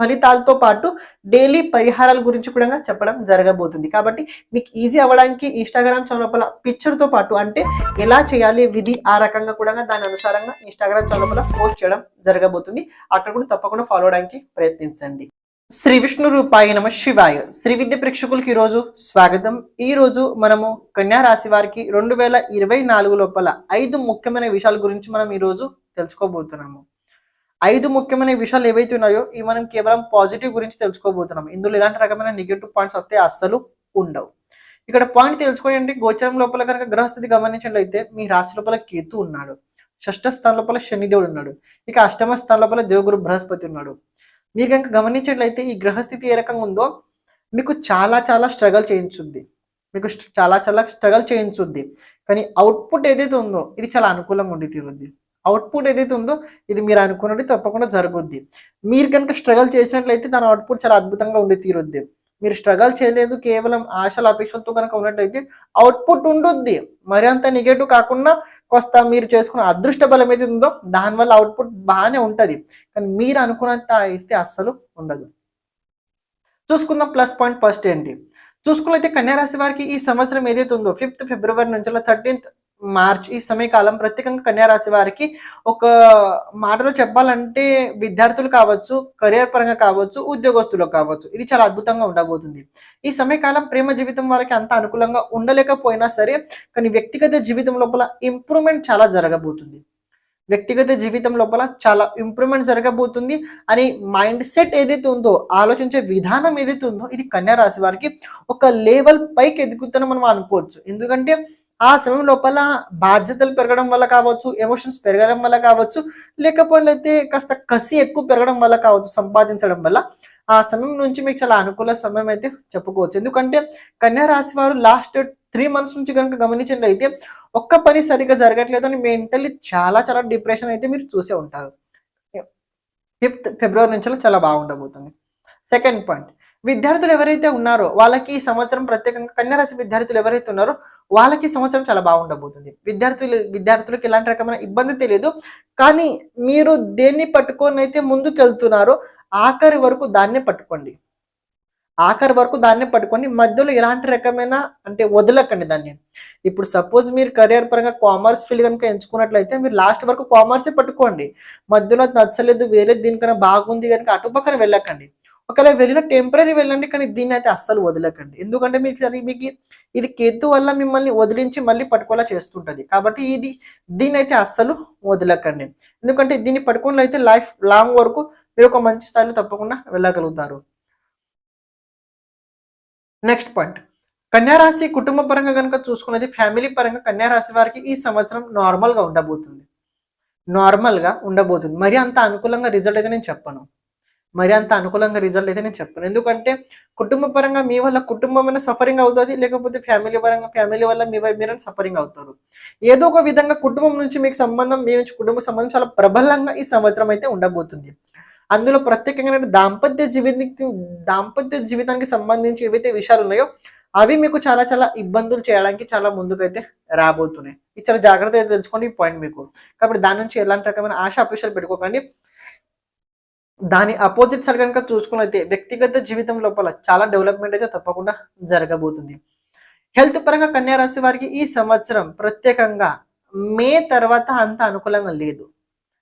ఫలితాలతో పాటు డైలీ పరిహారాల గురించి కూడా చెప్పడం జరగబోతుంది. కాబట్టి మీకు ఈజీ అవ్వడానికి ఇన్స్టాగ్రామ్ ఛానల్ పిక్చర్తో పాటు అంటే ఎలా చేయాలి విధి ఆ రకంగా కూడా దాని అనుసారంగా ఇన్స్టాగ్రామ్ ఛానల్ పోస్ట్ చేయడం జరగబోతుంది. అక్కడ కూడా తప్పకుండా ఫాలో అవడానికి ప్రయత్నించండి. శ్రీ విష్ణు రూపాయి నమ శివాయ. శ్రీ విద్య ప్రేక్షకులకి ఈరోజు స్వాగతం. ఈ రోజు మనము కన్యా రాశి వారికి రెండు వేల ఇరవై నాలుగు లోపల ఐదు ముఖ్యమైన విషయాల గురించి మనం ఈరోజు తెలుసుకోబోతున్నాము. ఐదు ముఖ్యమైన విషయాలు ఏవైతే ఉన్నాయో ఇవి మనం కేవలం పాజిటివ్ గురించి తెలుసుకోబోతున్నాం. ఇందులో ఎలాంటి రకమైన నెగిటివ్ పాయింట్స్ వస్తే అస్సలు ఉండవు. ఇక్కడ పాయింట్ తెలుసుకోండి. అంటే గోచరం లోపల కనుక గ్రహస్థితి గమనించినట్లయితే మీ రాశి లోపల కేతు ఉన్నాడు. షష్ఠ స్థానం లోపల శనిదేవుడు ఉన్నాడు. ఇక అష్టమ స్థానం లోపల దేవగురు బృహస్పతి ఉన్నాడు. మీరు కనుక గమనించినట్లయితే ఈ గ్రహస్థితి ఏ రకంగా ఉందో మీకు చాలా చాలా స్ట్రగల్ చేయించుద్ది. మీకు చాలా చాలా స్ట్రగల్ చేయించుద్ది. కానీ అవుట్పుట్ ఏదైతే ఉందో ఇది చాలా అనుకూలంగా ఉండి తీరుద్ది. అవుట్పుట్ ఏదైతే ఉందో ఇది మీరు అనుకున్నది తప్పకుండా జరుగుద్ది. మీరు కనుక స్ట్రగల్ చేసినట్లయితే దాని అవుట్పుట్ చాలా అద్భుతంగా ఉండి తీరుద్ది. మీరు స్ట్రగల్ చేయలేదు కేవలం ఆశల అపేక్షలతో కనుక ఉన్నట్లయితే అవుట్పుట్ ఉండుద్ది. మరి అంత నెగటివ్ కాకుండా కొస్త మీరు చేసుకున్న అదృష్ట బలం ఏది ఉందో దానివల్ల అవుట్పుట్ బాగానే ఉంటుంది. కానీ మీరు అనుకున్నంత ఇస్తే అస్సలు ఉండదు. చూసుకుందాం ప్లస్ పాయింట్ ఫస్ట్ ఏంటి? చూసుకున్నైతే కన్యారాశి వారికి ఈ సంవత్సరం ఏదైతే ఉందో ఫిఫ్త్ ఫిబ్రవరి నుంచి థర్టీన్త్ మార్చ్ ఈ సమయకాలం ప్రత్యేకంగా కన్యారాశి వారికి ఒక మాటలో చెప్పాలంటే విద్యార్థులు కావచ్చు కెరియర్ పరంగా కావచ్చు ఉద్యోగస్తులు కావచ్చు. ఇది చాలా అద్భుతంగా ఉండబోతుంది. ఈ సమయకాలం ప్రేమ జీవితం వారికి అంత అనుకూలంగా ఉండలేకపోయినా సరే కానీ వ్యక్తిగత జీవితం లోపల ఇంప్రూవ్మెంట్ చాలా జరగబోతుంది. వ్యక్తిగత జీవితం లోపల చాలా ఇంప్రూవ్మెంట్ జరగబోతుంది అని మైండ్ సెట్ ఏదైతే ఉందో ఆలోచించే విధానం ఏదైతే ఉందో ఇది కన్యా రాశి వారికి ఒక లెవెల్ పైకి ఎదుగుతుందని మనం అనుకోవచ్చు. ఎందుకంటే ఆ సమయం లోపల బాధ్యతలు పెరగడం వల్ల కావచ్చు ఎమోషన్స్ పెరగడం వల్ల కావచ్చు లేకపోతే కాస్త కసి ఎక్కువ పెరగడం వల్ల కావచ్చు సంపాదించడం వల్ల ఆ సమయం నుంచి మీకు చాలా అనుకూల సమయం అయితే చెప్పుకోవచ్చు. ఎందుకంటే కన్యా రాశి వారు లాస్ట్ త్రీ మంత్స్ నుంచి కనుక గమనించినట్లయితే ఒక్క పని సరిగ్గా జరగట్లేదు అని మెంటల్లీ చాలా చాలా డిప్రెషన్ అయితే మీరు చూసే ఉంటారు. ఫిఫ్త్ ఫిబ్రవరి నుంచి చాలా బాగుండబోతుంది. సెకండ్ పాయింట్ విద్యార్థులు ఎవరైతే ఉన్నారో వాళ్ళకి ఈ సంవత్సరం ప్రత్యేకంగా కన్యారాశి విద్యార్థులు ఎవరైతే ఉన్నారో వాళ్ళకి సంవత్సరం చాలా బాగుండబోతుంది. విద్యార్థులు విద్యార్థులకు ఎలాంటి రకమైన ఇబ్బంది తెలియదు. కానీ మీరు దేన్ని పట్టుకొని అయితే ముందుకు వెళ్తున్నారో ఆఖరి వరకు దాన్నే పట్టుకోండి. ఆఖరి వరకు దాన్నే పట్టుకొని మధ్యలో ఎలాంటి రకమైన అంటే వదలకండి దాన్ని. ఇప్పుడు సపోజ్ మీరు కెరియర్ పరంగా కామర్స్ ఫీల్డ్ కనుక ఎంచుకున్నట్లయితే మీరు లాస్ట్ వరకు కామర్సే పట్టుకోండి. మధ్యలో నచ్చలేదు వేరే దీనికన్నా బాగుంది కనుక అటు పక్కన వెళ్ళకండి. ఒకవేళ వెళ్ళిన టెంపరీ వెళ్ళండి కానీ దీన్ని అయితే అస్సలు వదలకండి. ఎందుకంటే మీకు సరే మీకు ఇది కేతు వల్ల మిమ్మల్ని వదిలించి మళ్ళీ పట్టుకోలా చేస్తుంటది. కాబట్టి ఇది దీన్ని అయితే అస్సలు వదలకండి. ఎందుకంటే దీన్ని పట్టుకున్న అయితే లైఫ్ లాంగ్ వరకు మీరు ఒక మంచి స్థాయిలో తప్పకుండా వెళ్ళగలుగుతారు. నెక్స్ట్ పాయింట్ కన్యారాశి కుటుంబ పరంగా కనుక చూసుకున్నది ఫ్యామిలీ పరంగా కన్యారాశి వారికి ఈ సంవత్సరం నార్మల్గా ఉండబోతుంది. నార్మల్గా ఉండబోతుంది. మరి అంత అనుకూలంగా రిజల్ట్ అయితే నేను చెప్పను. మరి అంత అనుకూలంగా రిజల్ట్ అయితే నేను చెప్పాను. ఎందుకంటే కుటుంబ పరంగా మీ వల్ల కుటుంబం సఫరింగ్ అవుతుంది లేకపోతే ఫ్యామిలీ పరంగా ఫ్యామిలీ వల్ల మీ మీరు సఫరింగ్ అవుతారు. ఏదో ఒక విధంగా కుటుంబం నుంచి మీకు సంబంధం మీ నుంచి కుటుంబ సంబంధం చాలా ప్రబలంగా ఈ సంవత్సరం అయితే ఉండబోతుంది. అందులో ప్రత్యేకంగా దాంపత్య జీవితానికి దాంపత్య జీవితానికి సంబంధించి ఏవైతే విషయాలు ఉన్నాయో అవి మీకు చాలా చాలా ఇబ్బందులు చేయడానికి చాలా ముందుకైతే రాబోతున్నాయి. ఇది చాలా జాగ్రత్త అయితే తెలుసుకోండి ఈ పాయింట్ మీకు. కాబట్టి దాని నుంచి ఎలాంటి రకమైన ఆశ అపేక్షలు పెట్టుకోకండి. దాని అపోజిట్ సైడ్ కనుక చూసుకున్నైతే వ్యక్తిగత జీవితం లోపల చాలా డెవలప్మెంట్ అయితే తప్పకుండా జరగబోతుంది. హెల్త్ పరంగా కన్యా రాశి వారికి ఈ సంవత్సరం ప్రత్యేకంగా మే తర్వాత అంత అనుకూలంగా లేదు.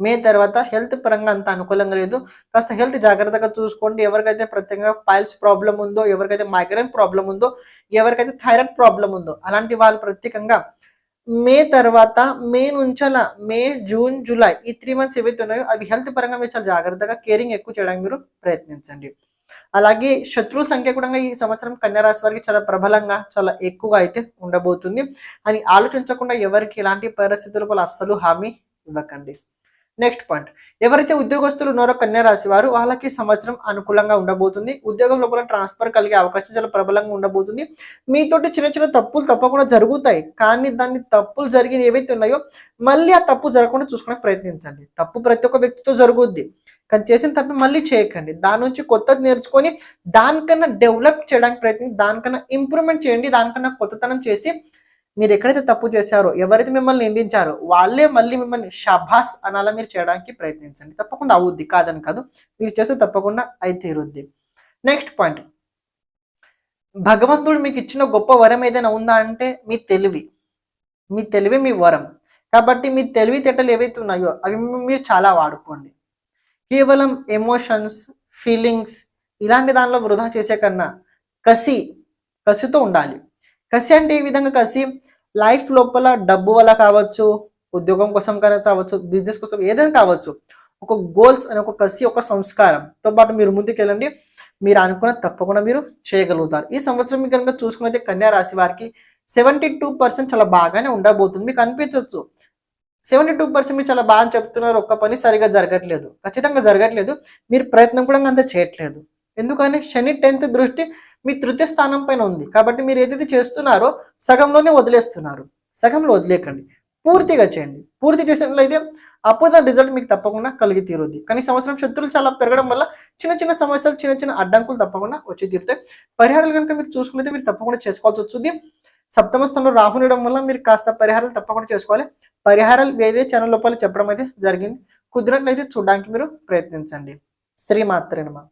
మే తర్వాత హెల్త్ పరంగా అంత అనుకూలంగా లేదు. కాస్త హెల్త్ జాగ్రత్తగా చూసుకోండి. ఎవరికైతే ప్రత్యేకంగా పైల్స్ ప్రాబ్లం ఉందో ఎవరికైతే మైగ్రేన్ ప్రాబ్లం ఉందో ఎవరికైతే థైరాయిడ్ ప్రాబ్లం ఉందో అలాంటి వాళ్ళు ప్రత్యేకంగా మే తర్వాత మే నుంచల మే జూన్ జూలై ఈ త్రీ మంత్స్ ఏవైతే ఉన్నాయో అవి హెల్త్ పరంగా మీరు చాలా జాగ్రత్తగా కేరింగ్ ఎక్కువ చేయడానికి మీరు ప్రయత్నించండి. అలాగే శత్రువుల సంఖ్య కూడా ఈ సంవత్సరం కన్యారాశి వారికి చాలా ప్రబలంగా చాలా ఎక్కువగా అయితే ఉండబోతుంది. అని ఆలోచించకుండా ఎవరికి ఎలాంటి పరిస్థితుల వల్ల అస్సలు హామీ ఇవ్వకండి. Next point. ఎవరైతే ఉద్యోగస్తులు ఉన్నారో కన్యా రాశి వారు వాళ్ళకి సంవత్సరం అనుకూలంగా ఉండబోతుంది. ఉద్యోగం లోపల ట్రాన్స్ఫర్ కలిగే అవకాశం చాలా ప్రబలంగా ఉండబోతుంది. మీతోటి చిన్న చిన్న తప్పులు తప్పకుండా జరుగుతాయి. కానీ దాన్ని తప్పులు జరిగిన ఏవైతే ఉన్నాయో మళ్ళీ ఆ తప్పు జరగకుండా చూసుకునే ప్రయత్నించండి. తప్పు ప్రతి ఒక్క వ్యక్తితో జరుగుద్ది. కానీ చేసిన తప్పు మళ్ళీ చేయకండి. దాని నుంచి కొత్తది నేర్చుకొని దానికన్నా డెవలప్ చేయడానికి ప్రయత్నించి దానికన్నా ఇంప్రూవ్మెంట్ చేయండి దానికన్నా కొత్తతనం చేసి మీరు ఎక్కడైతే తప్పు చేశారో ఎవరైతే మిమ్మల్ని నిందించారో వాళ్ళే మళ్ళీ మిమ్మల్ని షబాస్ అనాలా మీరు చేయడానికి ప్రయత్నించండి. తప్పకుండా అవుద్ది కాదని కాదు. మీరు చేస్తే తప్పకుండా అయితే తీరుద్ది నెక్స్ట్ పాయింట్ భగవంతుడు మీకు ఇచ్చిన గొప్ప వరం ఏదైనా ఉందా అంటే మీ తెలివి. మీ తెలివి మీ వరం. కాబట్టి మీ తెలివితేటలు ఏవైతే ఉన్నాయో అవి మీరు చాలా వాడుకోండి. కేవలం ఎమోషన్స్ ఫీలింగ్స్ ఇలాంటి దానిలో వృధా చేసే కన్నా కసి కసితో ఉండాలి. కసి అంటే ఈ విధంగా కసి? లైఫ్ లోపల డబ్బు వల్ల కావచ్చు ఉద్యోగం కోసం కానీ కావచ్చు బిజినెస్ కోసం ఏదైనా కావచ్చు. ఒక గోల్స్ అనే ఒక కసి ఒక సంస్కారంతో పాటు మీరు ముందుకెళ్ళండి. మీరు అనుకున్న తప్పకుండా మీరు చేయగలుగుతారు. ఈ సంవత్సరం మీకు కనుక చూసుకున్నైతే కన్యా రాశి వారికి సెవెంటీ టూ పర్సెంట్ చాలా బాగానే ఉండబోతుంది. మీకు అనిపించవచ్చు సెవెంటీ టూ పర్సెంట్ మీరు చాలా బాగా చెప్తున్నారు. ఒక్క పని సరిగా జరగట్లేదు. ఖచ్చితంగా జరగట్లేదు. మీరు ప్రయత్నం కూడా అంత చేయట్లేదు. ఎందుకని? శని టెన్త్ దృష్టి మీ తృతీయ స్థానం పైన ఉంది. కాబట్టి మీరు ఏదైతే చేస్తున్నారో సగంలోనే వదిలేస్తున్నారు. సగంలో వదిలేకండి. పూర్తిగా చేయండి. పూర్తి చేసినట్లయితే అప్పుడు దాని రిజల్ట్ మీకు తప్పకుండా కలిగి తీరుద్ది. కానీ సంవత్సరం శత్రులు చాలా పెరగడం వల్ల చిన్న చిన్న సమస్యలు చిన్న చిన్న అడ్డంకులు తప్పకుండా వచ్చి తీరుతాయి. పరిహారాలు కనుక మీరు చూసుకుంటే మీరు తప్పకుండా చేసుకోవాల్సి వస్తుంది. సప్తమ స్థానంలో రాహు వల్ల మీరు కాస్త పరిహారాలు తప్పకుండా చేసుకోవాలి. పరిహారాలు వేరే ఛానల్ లోపల చెప్పడం అయితే జరిగింది. కుదిరినట్లయితే చూడడానికి మీరు ప్రయత్నించండి. శ్రీమాత్రేనమా